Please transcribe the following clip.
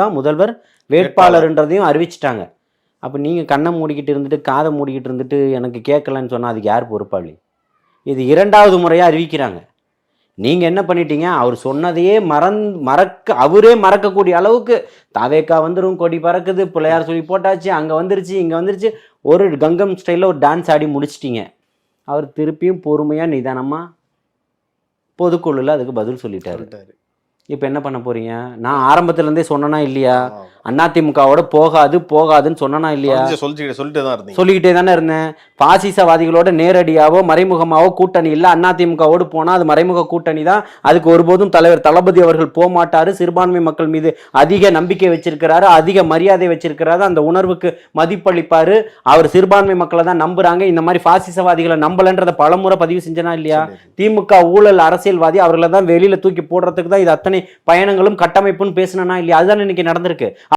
தான் முதல்வர் வேட்பாளர்ன்றதையும் அறிவிச்சிட்டாங்க. அப்போ நீங்கள் கண்ணை மூடிக்கிட்டு இருந்துட்டு காதை மூடிக்கிட்டு இருந்துட்டு எனக்கு கேட்கலன்னு சொன்னால் அதுக்கு யார் பொறுப்பாளி? இது இரண்டாவது முறையாக அறிவிக்கிறாங்க. நீங்கள் என்ன பண்ணிட்டீங்க? அவர் சொன்னதையே மறந் மறக்க அவரே மறக்கக்கூடிய அளவுக்கு தாவேக்கா வந்துடும் கொடி பறக்குது பிள்ளையார் சொல்லி போட்டாச்சு அங்கே வந்துருச்சு இங்கே வந்துருச்சு. ஒரு கங்கம் ஸ்டைலில் ஒரு டான்ஸ் ஆடி முடிச்சிட்டீங்க. அவர் திருப்பியும் பொறுமையாக நிதானமாக பொதுக்குழுல அதுக்கு பதில் சொல்லிட்டாரு. இப்போ என்ன பண்ண போறீங்க? நான் ஆரம்பத்துல இருந்தே சொன்னனா இல்லையா? அதிமுகவோட போகாது போகாதுன்னு சொன்னனா இல்லையா? சொல்லிட்டு சொல்லிட்டே தான் சொல்லிக்கிட்டே தானே இருந்தேன். பாசிசவாதிகளோட நேரடியாவோ மறைமுகமாவோ கூட்டணி இல்லை அதிமுகவோடு போனால் அது மறைமுக கூட்டணி தான். அதுக்கு ஒருபோதும் தலைவர் தளபதி அவர்கள் போக மாட்டாரு. சிறுபான்மை மக்கள் மீது அதிக நம்பிக்கை வச்சிருக்கிறாரு அதிக மரியாதை வச்சிருக்கிறாரு. அந்த உணர்வுக்கு மதிப்பளிப்பாரு. அவர் சிறுபான்மை மக்களை தான் நம்புறாங்க. இந்த மாதிரி பாசிசவாதிகளை நம்பலன்றத பலமுறை பதிவு செஞ்சனா இல்லையா. திமுக ஊழல் அரசியல்வாதி அவர்களை தான் வெளியில தூக்கி போடுறதுக்கு தான் இது அத்தனை பயணங்களும் கட்டமைப்புன்னு பேசினா இல்லையா? அதுதான் இன்னைக்கு நடந்திருக்கு.